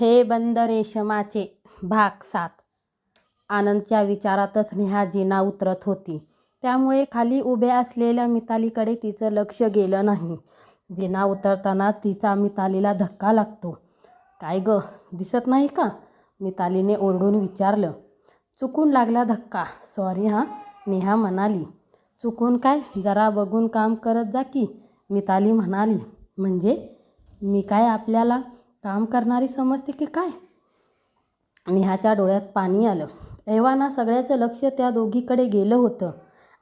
हे बंद रेशमाचे भाग सात. आनंदच्या विचारातच नेहा जिना उतरत होती. त्यामुळे खाली उभ्या असलेल्या मितालीकडे तिचं लक्ष गेलं नाही. जिना उतरताना तिचा मितालीला धक्का लागतो. काय ग दिसत नाही का? मितालीने ओरडून विचारलं. चुकून लागला धक्का. सॉरी हां नेहा म्हणाली. चुकून काय? जरा बघून काम करत जा की मिताली म्हणाली. म्हणजे? मी काय आपल्याला काम करणारी समजते की काय? नेहाच्या डोळ्यात पाणी आलं. एव्हाना सगळ्याचं लक्ष त्या दोघीकडे गेलं होतं.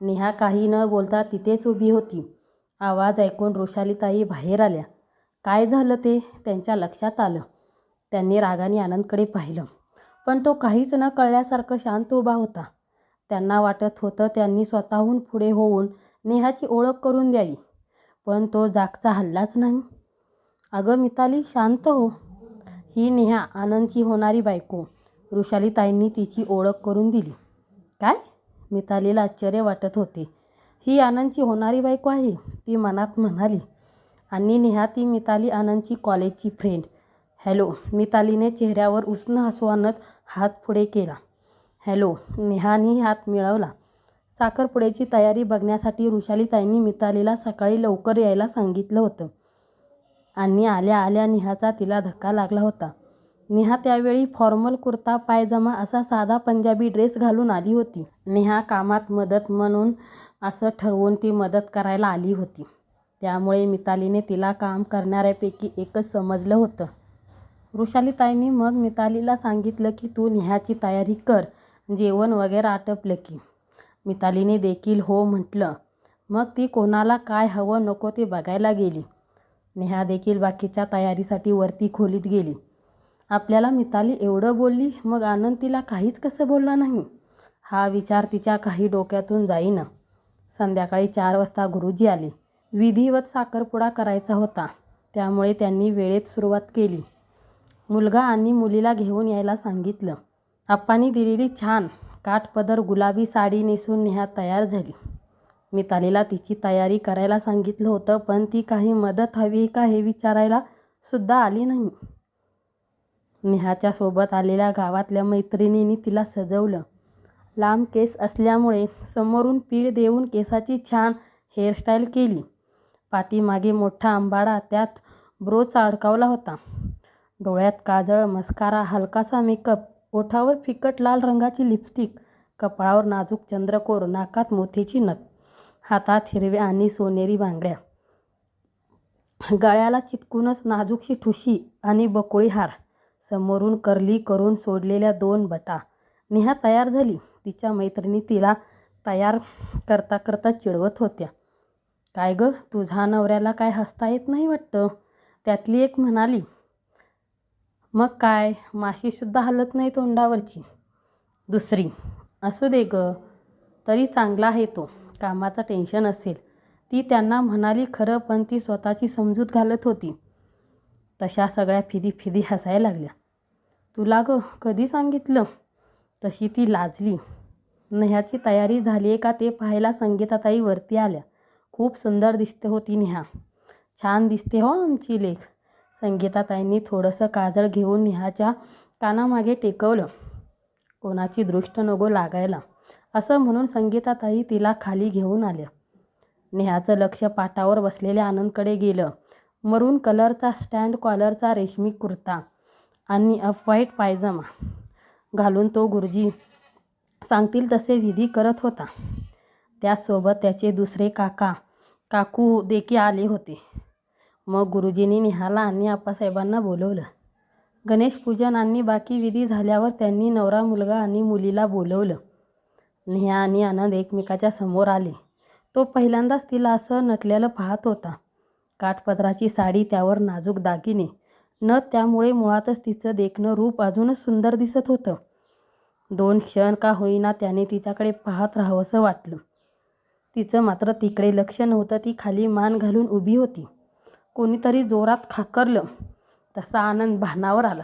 नेहा काही न बोलता तिथेच उभी होती. आवाज ऐकून रोशालीताई बाहेर आल्या. काय झालं ते? त्यांच्या लक्षात आलं. त्यांनी रागाने आनंदकडे पाहिलं. पण तो काहीच न कळल्यासारखं शांत उभा होता. त्यांना वाटत होतं त्यांनी स्वतःहून पुढे होऊन नेहाची ओळख करून द्यावी. पण तो जागचा हल्लाच नाही. अगं मिताली शांत हो. ही नेहा आनंदची होणारी बायको. वृषालीताईंनी तिची ओळख करून दिली. काय? मितालीला आश्चर्य वाटत होते. ही आनंदची होणारी बायको आहे ती मनात म्हणाली. आणि नेहा ती मिताली आनंदची कॉलेजची फ्रेंड हॅलो मितालीने चेहऱ्यावर उष्ण हसू आणत हात पुढे केला. हॅलो नेहानी हात मिळवला. साखरपुड्याची तयारी बघण्यासाठी वृषालीताईंनी मितालीला सकाळी लवकर यायला सांगितलं होतं. आणि आल्या आल्या नेहाचा तिला धक्का लागला होता. नेहा त्यावेळी फॉर्मल कुर्ता पायजमा असा साधा पंजाबी ड्रेस घालून आली होती. नेहा कामात मदत म्हणून असं ठरवून ती मदत करायला आली होती. त्यामुळे मितालीने तिला काम करणाऱ्यापैकी एकच समजलं होतं. वृषालीताईंनी मग मितालीला सांगितलं की तू नेहाची तयारी कर जेवण वगैरे आटपलं की. मितालीने देखील हो म्हटलं. मग ती कोणाला काय हवं नको ते बघायला गेली. नेहा देखील बाकीच्या तयारीसाठी वरती खोलीत गेली. आपल्याला मिताली एवढं बोलली मग आनंद तिला काहीच कसं बोलला नाही. हा विचार तिच्या काही डोक्यातून जाईना. संध्याकाळी चार वाजता गुरुजी आले. विधिवत साखरपुडा करायचा होता. त्यामुळे त्यांनी वेळेत सुरुवात केली. मुलगा आणि मुलीला घेऊन यायला सांगितलं. आप्पांनी दिलेली छान काठपदर गुलाबी साडी नेसून नेहा तयार झाली. मितालीला तिची तयारी करायला सांगितलं होतं पण ती काही मदत हवी का हे विचारायला सुद्धा आली नाही. नेहाच्या सोबत आलेल्या गावातल्या मैत्रिणींनी तिला सजवलं. लांब केस असल्यामुळे समोरून पीळ देऊन केसाची छान हेअरस्टाईल केली. पाठीमागे मोठा आंबाडा त्यात ब्रोच अडकावला होता. डोळ्यात काजळ मस्कारा हलकासा मेकअप ओठावर फिकट लाल रंगाची लिपस्टिक कपाळावर नाजूक चंद्रकोर नाकात मोतीची नथ. हातात हिरव्या आणि सोनेरी बांगड्या. गळ्याला चिटकूनच नाजूकशी ठुशी आणि बकोळी हार. समोरून करली करून सोडलेल्या दोन बटा. नेहा तयार झाली. तिच्या मैत्रिणी तिला तयार करता करता चिडवत होत्या. काय गं तुझ्या नवऱ्याला काय हसता येत नाही वाटतं? त्यातली एक म्हणाली. मग काय? माशीसुद्धा हलत नाही तोंडावरची. दुसरी. असू दे ग. तरी चांगला आहे तो. कामाचं टेन्शन असेल. ती त्यांना म्हणाली खरं पण ती स्वतःची समजूत घालत होती. तशा सगळ्या फिदी फिदी हसायला लागल्या. तुला ग कधी सांगितलं? तशी ती लाजली. नेहाची तयारी झाली आहे का ते पाहायला संगीताताई वरती आल्या. खूप सुंदर दिसते होती नेहा. छान दिसते हो आमची लेख. संगीताताईंनी थोडंसं काजळ घेऊन नेहाच्या कानामागे टेकवलं. कोणाची दृष्ट नको लागायला. असं म्हणून संगीताताई तिला खाली घेऊन आल्या. नेहाचं लक्ष पाटावर बसलेल्या आनंदकडे गेलं. मरून कलरचा स्टँड कॉलरचा रेशमी कुर्ता आणि अफ व्हाईट पायजमा घालून तो गुरुजी सांगतील तसे विधी करत होता. त्याचसोबत त्याचे दुसरे काका काकू देखील आले होते. मग गुरुजींनी नेहाला आणि आप्पासाहेबांना बोलवलं. गणेश पूजन आणि बाकी विधी झाल्यावर त्यांनी नवरा मुलगा आणि मुलीला बोलवलं. नेहा आणि आनंद एकमेकाच्या समोर आले. तो पहिल्यांदाच तिला असं नटलेलं पाहत होता. काठपदराची साडी त्यावर नाजूक दागिने. न त्यामुळे मुळातच तिचं देखणं रूप अजूनच सुंदर दिसत होतं. दोन क्षण का होईना त्याने तिच्याकडे पाहत राहावंसं वाटलं. तिचं मात्र तिकडे लक्ष नव्हतं ती खाली मान घालून उभी होती. कोणीतरी जोरात खाकरलं. तसा आनंद भानावर आला.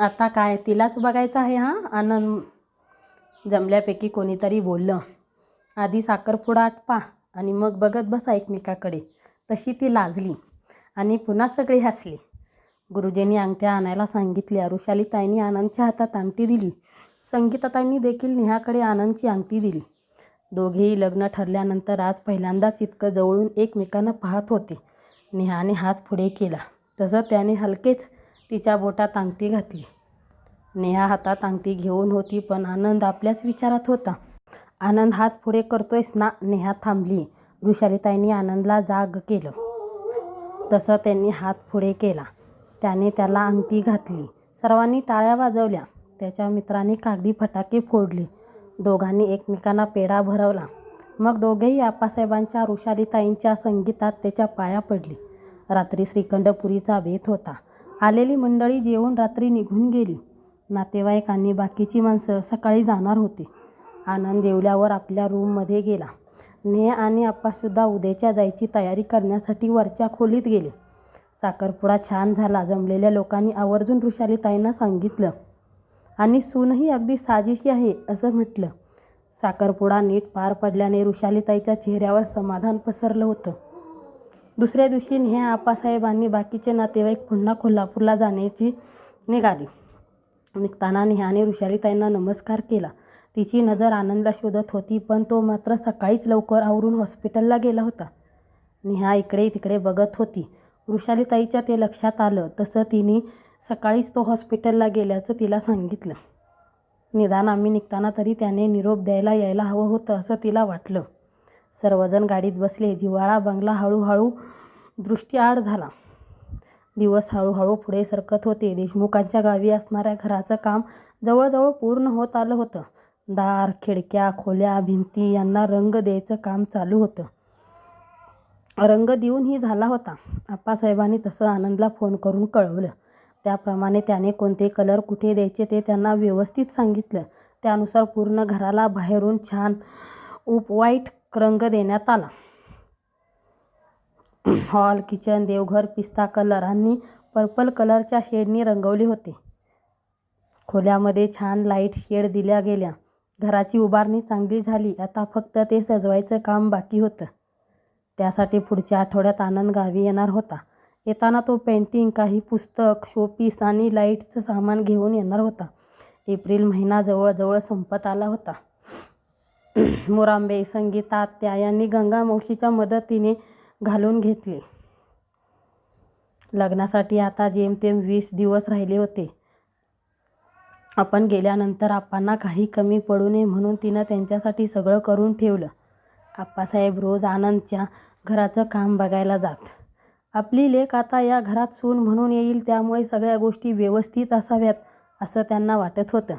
आता काय तिलाच बघायचं आहे हां? आनंद जमल्यापैकी कोणीतरी बोललं आधी साखरपुडा आटपा आणि मग बघत बसा एकमेकाकडे. तशी ती लाजली आणि पुन्हा सगळी हसली. गुरुजींनी अंगठ्या आणायला सांगितल्या ऋषालीताईंनी आनंदच्या हातात अंगठी दिली. संगीताताईंनी देखील नेहाकडे आनंदची अंगठी दिली. दोघेही लग्न ठरल्यानंतर आज पहिल्यांदाच इतकं जवळून एकमेकांना पाहत होते. नेहाने हात पुढे केला. तसं त्याने हलकेच तिच्या बोटात अंगठी घातली. नेहा हातात अंगठी घेऊन होती पण आनंद आपल्याच विचारात होता. आनंद हात पुढे करतोयस ना? नेहा थांबली. ऋषालीताईंनी आनंदला जाग केलं. तसं त्यांनी हात पुढे केला. त्याने त्याला अंगठी घातली. सर्वांनी टाळ्या वाजवल्या. त्याच्या मित्रांनी कागदी फटाके फोडले. दोघांनी एकमेकांना पेढा भरवला. मग दोघेही आप्पासाहेबांच्या ऋषालीताईंच्या संगीतात त्याच्या पाया पडली. रात्री श्रीखंडपुरीचा बेत होता. आलेली मंडळी जेवून रात्री निघून गेली. नातेवाईक आणि बाकीची माणसं सकाळी जाणार होती. आनंद येवल्यावर आपल्या रूममध्ये गेला. नेहा आणि आप्पासुद्धा उद्याच्या जायची तयारी करण्यासाठी वरच्या खोलीत गेले. साखरपुडा छान झाला जमलेल्या लोकांनी आवर्जून ऋषालीताईंना सांगितलं. आणि सूनही अगदी साजेशी आहे असं म्हटलं. साखरपुडा नीट पार पडल्याने ऋषालीताईच्या चेहऱ्यावर समाधान पसरलं होतं. दुसऱ्या दिवशी नेहा आप्पासाहेबांनी बाकीचे नातेवाईक पुन्हा कोल्हापूरला जाण्याची निघाली. निघताना नेहाने ऋषालीताईंना नमस्कार केला. तिची नजर आनंदला शोधत होती पण तो मात्र सकाळीच लवकर आवरून हॉस्पिटलला गेला होता. नेहा इकडे तिकडे बघत होती. ऋषालीताईच्या ते लक्षात आलं तसं तिने सकाळीच तो हॉस्पिटलला गेल्याचं तिला सांगितलं. निदान आम्ही निघताना तरी त्याने निरोप द्यायला यायला हवं होतं असं तिला वाटलं. सर्वजण गाडीत बसले. जिव्हाळा बंगला हळूहळू दृष्टीआड झाला. दिवस हळूहळू पुढे सरकत होते. देशमुखांच्या गावी असणाऱ्या घराचं काम जवळजवळ पूर्ण होत आलं होतं. दार खिडक्या खोल्या भिंती यांना रंग द्यायचं काम चालू होतं. रंग देऊनही झाला होता. आप्पासाहेबांनी तसं आनंदला फोन करून कळवलं. त्याप्रमाणे त्याने कोणते कलर कुठे द्यायचे ते त्यांना व्यवस्थित सांगितलं. त्यानुसार पूर्ण घराला बाहेरून छान उप वाईट रंग देण्यात आला. हॉल किचन देवघर पिस्ता कलर आणि पर्पल कलरच्या शेडनी रंगवले होते. खोल्यामध्ये छान लाइट शेड दिल्या गेल्या. घराची उभारणी चांगली झाली. आता फक्त ते सजवायचं काम बाकी होतं. त्यासाठी पुढच्या आठवड्यात आनंद गावी येणार होता. येताना तो पेंटिंग काही पुस्तक शोपीस आणि लाईटचं सामान घेऊन येणार होता. एप्रिल महिना जवळजवळ संपत आला होता. मोरांबे संगीता आत्या यांनी गंगा मावशीच्या मदतीने घालून घेतले. लग्नासाठी आता जेमतेम वीस दिवस राहिले होते. आपण गेल्यानंतर आप्पांना काही कमी पडू नये म्हणून तिनं त्यांच्यासाठी सगळं करून ठेवलं. आप्पासाहेब रोज आनंदच्या घराचं काम बघायला जात. आपली लेख आता या घरात सून म्हणून येईल त्यामुळे सगळ्या गोष्टी व्यवस्थित असाव्यात असं त्यांना वाटत होतं.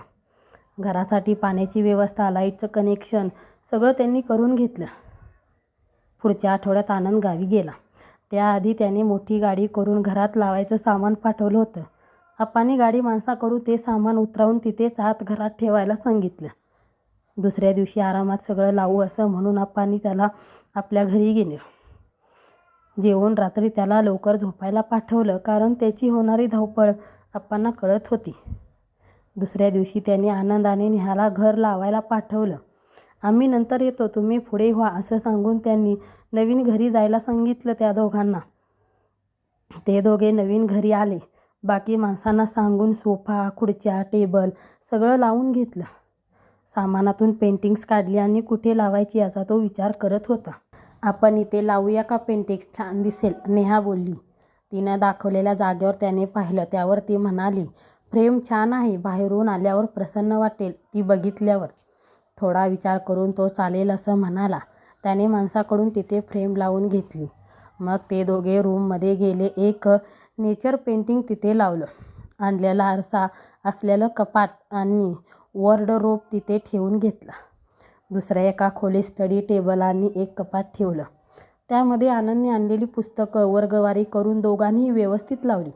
घरासाठी पाण्याची व्यवस्था लाईटचं कनेक्शन सगळं त्यांनी करून घेतलं. पुढच्या आठवड्यात आनंद गावी गेला. त्याआधी त्याने मोठी गाडी करून घरात लावायचं सामान पाठवलं होतं. अप्पानी गाडी माणसाकडून ते सामान उतरावून तिथेच आत घरात ठेवायला सांगितलं. दुसऱ्या दिवशी आरामात सगळं लावू असं म्हणून आप्पांनी त्याला आपल्या घरी गेले. जेवण रात्री त्याला लवकर झोपायला पाठवलं कारण त्याची होणारी धावपळ आप्पांना कळत होती. दुसऱ्या दिवशी त्याने आनंदाने नेहाला घर लावायला पाठवलं. आम्ही नंतर येतो. तुम्ही पुढे व्हा असं सांगून त्यांनी नवीन घरी जायला सांगितलं त्या दोघांना. ते दोघे नवीन घरी आले. बाकी माणसांना सांगून सोफा खुर्च्या टेबल सगळं लावून घेतलं. सामानातून पेंटिंग्स काढली आणि कुठे लावायची याचा तो विचार करत होता. आपण इथे लावूया का पेंटिंग्स? छान दिसेल नेहा बोलली. तिनं दाखवलेल्या जागेवर त्याने पाहिलं. त्यावर ती म्हणाली फ्रेम छान आहे. बाहेरून आल्यावर प्रसन्न वाटेल. ती बघितल्यावर. थोडा विचार करून तो चालेल असं म्हणाला. त्याने माणसाकडून तिथे फ्रेम लावून घेतली. मग ते दोघे रूममध्ये गेले. एक नेचर पेंटिंग तिथे लावलं. आणलेला आरसा असलेलं कपाट आणि वॉर्डरोब तिथे ठेवून घेतला. दुसऱ्या एका खोलीत स्टडी टेबल आणि एक कपाट ठेवलं. त्यामध्ये आनंदने आणलेली पुस्तकं वर्गवारी करून दोघांनी व्यवस्थित लावली.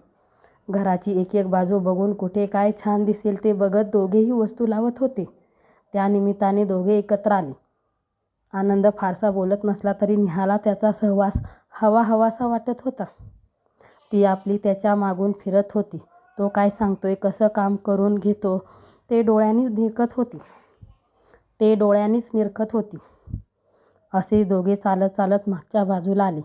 घराची एक एक बाजू बघून कुठे काय छान दिसेल ते बघत दोघेही वस्तू लावत होते. त्या निमित्ताने दोघे एकत्र आले. आनंद फारसा बोलत नसला तरी निहाला त्याचा सहवास हवा हवासा वाटत होता. ती आपली त्याच्या मागून फिरत होती. तो काय सांगतोय कसं काम करून घेतो ते डोळ्यांनीच निरखत होती. ते डोळ्यांनीच निरखत होती. असे दोघे चालत चालत मागच्या बाजूला आले.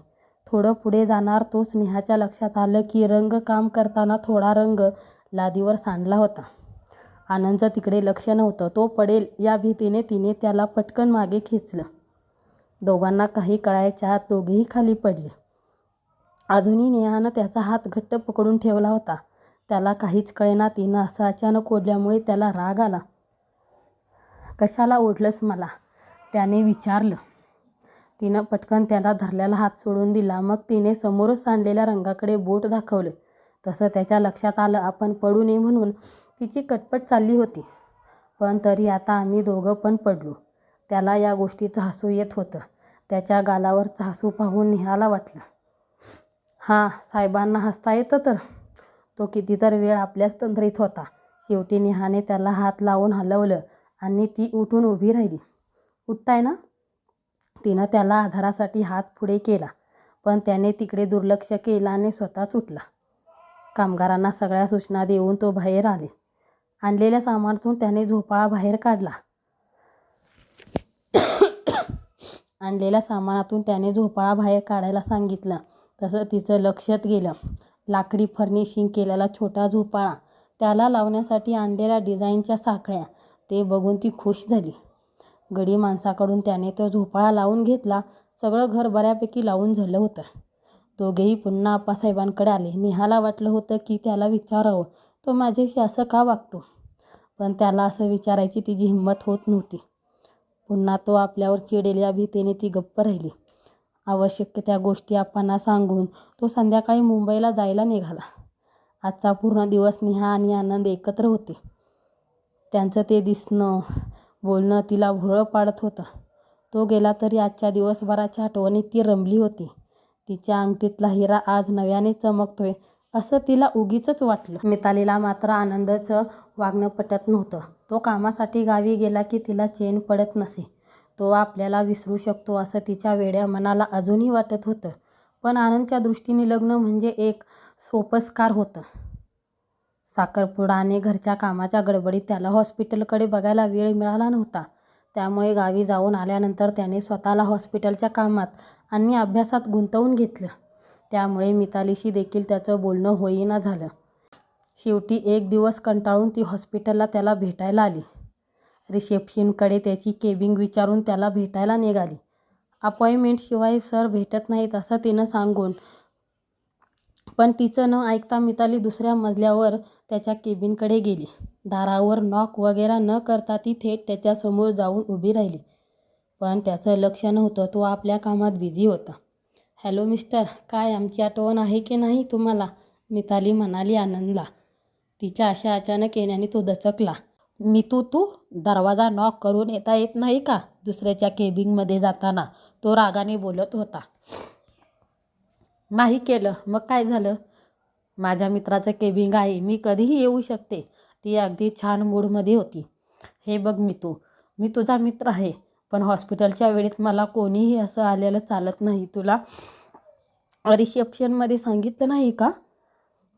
थोडं पुढे जाणार तोच नेहाच्या लक्षात आलं की रंग काम करताना थोडा रंग लादीवर सांडला होता. आनंदचं तिकडे लक्ष नव्हतं. तो पडेल या भीतीने तिने त्याला पटकन मागे खेचलं. दोघांना काही कळायच्या आत दोघेही खाली पडले. अजूनही नेहानं त्याचा हात घट्ट पकडून ठेवला होता. त्याला काहीच कळेना तिनं असं अचानक ओढल्यामुळे त्याला राग आला. कशाला ओढलंस मला? त्याने विचारलं. तिनं पटकन त्याला धरलेला हात सोडून दिला. मग तिने समोरच सांडलेल्या रंगाकडे बोट दाखवले. तसं त्याच्या लक्षात आलं आपण पडू नये म्हणून तिची कटपट चालली होती. पण तरी आता आम्ही दोघं पण पडलो. त्याला या गोष्टीचं हसू येत होतं. त्याच्या गालावरचं हसू पाहून निहाला वाटलं. हां साहेबांना हसता येतं तर. तो कितीतर वेळ आपल्याच तंद्रीत होता. शेवटी नेहाने त्याला हात लावून हलवलं आणि ती उठून उभी राहिली. उठताय ना? तिनं त्याला आधारासाठी हात पुढे केला पण त्याने तिकडे दुर्लक्ष केलं आणि स्वतःच उठला. कामगारांना सगळ्या सूचना देऊन तो बाहेर आले. आणलेल्या सामानातून त्याने झोपाळा बाहेर काढला. आणलेल्या सामानातून त्याने झोपाळा बाहेर काढायला सांगितलं. तसं तिचं लक्षात गेलं. लाकडी फर्निशिंग केलेला छोटा झोपाळा. त्याला लावण्यासाठी आणलेल्या डिझाईनच्या साखळ्या. ते बघून ती खुश झाली. गडी माणसाकडून त्याने तो झोपाळा लावून घेतला. सगळं घर बऱ्यापैकी लावून झालं होतं. दोघेही पुन्हा आप्पासाहेबांकडे आले. नेहाला वाटलं होतं की त्याला विचारावं. तो माझ्याशी असं का वागतो? पण त्याला असं विचारायची तिची हिंमत होत नव्हती. पुन्हा तो आपल्यावर चिडेल्या भीतीने ती गप्प राहिली. आवश्यक त्या गोष्टी आप्पांना सांगून तो संध्याकाळी मुंबईला जायला निघाला. आजचा पूर्ण दिवस नेहा आणि आनंद एकत्र होते. त्यांचं ते दिसणं बोलणं तिला भुरळ पाडत होतं. तो गेला तरी आजच्या दिवसभराच्या आठवणीत ती रमली होती. तिच्या अंगठीतला हिरा आज नव्याने चमकतोय असं तिला उगीच वाटलं. मितालीला मात्र आनंदाचं वागणं पटत नव्हतं. तो कामासाठी गावी गेला की तिला चेन पडत नसे. तो आपल्याला विसरू शकतो असं तिच्या वेड्या मनाला अजूनही वाटत होतं. पण आनंदच्या दृष्टीने लग्न म्हणजे एक सोपस्कार होतं. साखरपुडाने घरच्या कामाच्या गडबडीत त्याला हॉस्पिटलकडे बघायला वेळ मिळाला नव्हता. त्यामुळे गावी जाऊन आल्यानंतर त्याने स्वतःला हॉस्पिटलच्या कामात आणि अभ्यासात गुंतवून घेतलं. त्यामुळे मितालीशी देखील त्याचं बोलणं होईना झालं. शेवटी एक दिवस कंटाळून ती हॉस्पिटलला त्याला भेटायला आली. रिसेप्शनकडे त्याची केबिंग विचारून त्याला भेटायला निघाली. अपॉइंटमेंटशिवाय सर भेटत नाहीत असं तिनं सांगून पण तिचं न ऐकता मिताली दुसऱ्या मजल्यावर त्याच्या केबिनकडे गेली. दारावर नॉक वगैरे न करता ती थेट त्याच्यासमोर जाऊन उभी राहिली. पण त्याचं लक्ष नव्हतं तो आपल्या कामात बिझी होता. हॅलो मिस्टर काय आमची आठवण आहे की नाही तुम्हाला? मिताली म्हणाली आनंदला. तिच्या अशा अचानक येण्याने तो दचकला. मी तू तू? दरवाजा नॉक करून येता येत नाही का? दुसऱ्याच्या केबिनमध्ये जाताना. तो रागाने बोलत होता. नाही केलं. मग काय झालं? माझ्या मित्राचं केबिंग आहे. मी कधीही येऊ शकते. ती अगदी छान मूडमध्ये होती. हे बघ मी तू मी तुझा मित्र आहे. पण हॉस्पिटलच्या वेळेत मला कोणीही असं आलेलं चालत नाही. तुला रिसेप्शनमध्ये सांगितलं नाही का?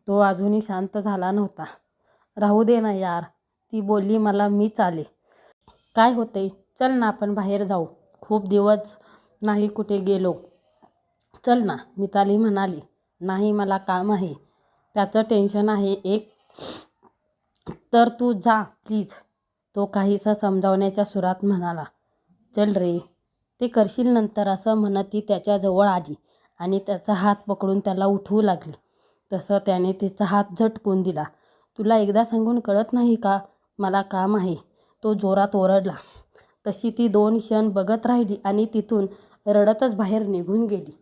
तो अजूनही शांत झाला नव्हता. राहू दे ना यार. ती बोलली मला मीच आले काय होते चल ना आपण बाहेर जाऊ. खूप दिवस नाही कुठे गेलो. चल ना मिताली म्हणाली. नाही मला काम आहे. त्याचं टेन्शन आहे एक. तर तू जा प्लीज. तो काहीसा समजावण्याच्या सुरात म्हणाला. चल रे. ते करशील नंतर असं म्हणत ती त्याच्याजवळ आली आणि त्याचा हात पकडून त्याला उठवू लागली. तसं त्याने तिचा हात झटकून दिला. तुला एकदा सांगून कळत नाही का? मला काम आहे. तो जोरात ओरडला. तशी ती दोन क्षण बघत राहिली आणि तिथून रडतच बाहेर निघून गेली.